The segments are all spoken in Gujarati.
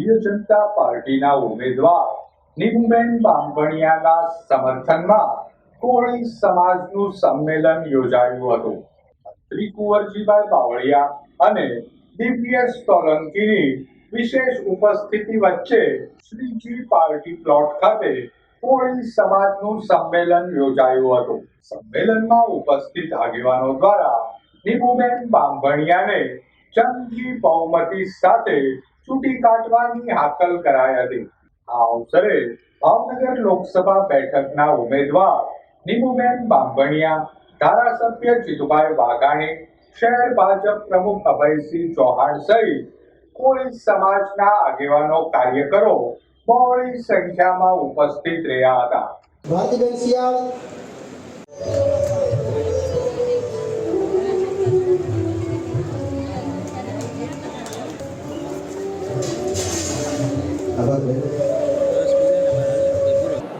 ભારતીય જનતા પાર્ટીના ઉમેદવાર નીમુબેન બામણિયાના સમર્થનમાં કોળી સમાજનું સંમેલન યોજાયું હતું. મંત્રી કુંવરજીભાઈ બાવળિયા અને ડીપીએસ સોલંકીની વિશેષ ઉપસ્થિતિ વચ્ચે શ્રીજી પાર્ટી પ્લોટ ખાતે કોળી સમાજનું સંમેલન યોજાયું હતું. સંમેલનમાં ઉપસ્થિત આગેવાનો દ્વારા નિમુબેન બામણિયાને જંગી બહુમતી સાથે ચૂંટી કાઢવાની હાકલ કરાઈ હતી આ અવસરે ભાવનગર લોકસભા બેઠકના ઉમેદવાર નીમુબેન બાંભણિયા, ધારાસભ્ય જીતુભાઈ વાઘાણી, શહેર ભાજપ પ્રમુખ અભયસિંહ ચૌહાણ સહિત કોળી સમાજના આગેવાનો કાર્યકરો બહોળી સંખ્યામાં ઉપસ્થિત રહ્યા હતા. ભારતીબેન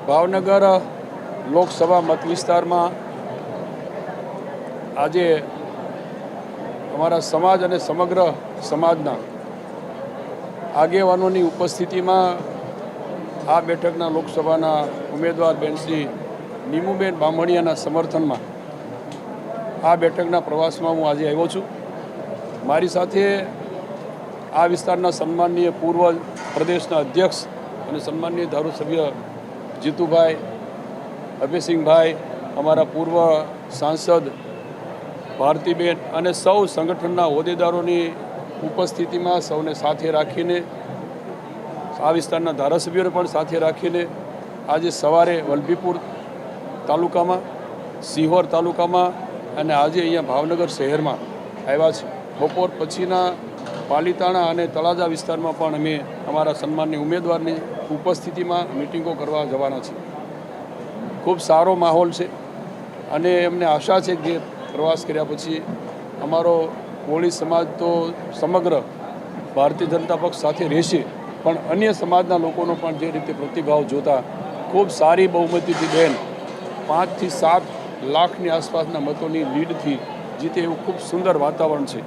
ભાવનગર લોકસભા મત વિસ્તારમાં આજે અમારા સમાજ અને સમગ્ર સમાજના આગેવાનોની ઉપસ્થિતિમાં આ બેઠકના લોકસભાના ઉમેદવાર બેન શ્રી નીમુબેન બામણિયાના સમર્થનમાં આ બેઠકના પ્રવાસમાં હું આજે આવ્યો છું. મારી સાથે આ વિસ્તારના સન્માનનીય પૂર્વ પ્રદેશના અધ્યક્ષ અને સન્માનનીય ધારાસભ્ય જીતુભાઈ અભયસિંહભાઈ, અમારા પૂર્વ સાંસદ ભારતીબેન અને સૌ સંગઠનના હોદ્દેદારોની ઉપસ્થિતિમાં સૌને સાથે રાખીને, આ વિસ્તારના ધારાસભ્યોને પણ સાથે રાખીને આજે સવારે વલભીપુર તાલુકામાં, સિહોર તાલુકામાં અને આજે અહીંયા ભાવનગર શહેરમાં આવ્યા છે બપોર પછીના પાલીતાણા અને તળાજા વિસ્તારમાં પણ અમે અમારા સન્માનની ઉમેદવારની ઉપસ્થિતિમાં મિટિંગો કરવા જવાના છીએ. ખૂબ સારો માહોલ છે અને એમને આશા છે કે પ્રવાસ કર્યા પછી અમારો કોળી સમાજ તો સમગ્ર ભારતીય જનતા પક્ષ સાથે રહેશે, પણ અન્ય સમાજના લોકોનો પણ જે રીતે પ્રતિભાવ જોતા ખૂબ સારી બહુમતીથી બેન પાંચથી સાત લાખની આસપાસના મતોની લીડથી જીતે એવું ખૂબ સુંદર વાતાવરણ છે.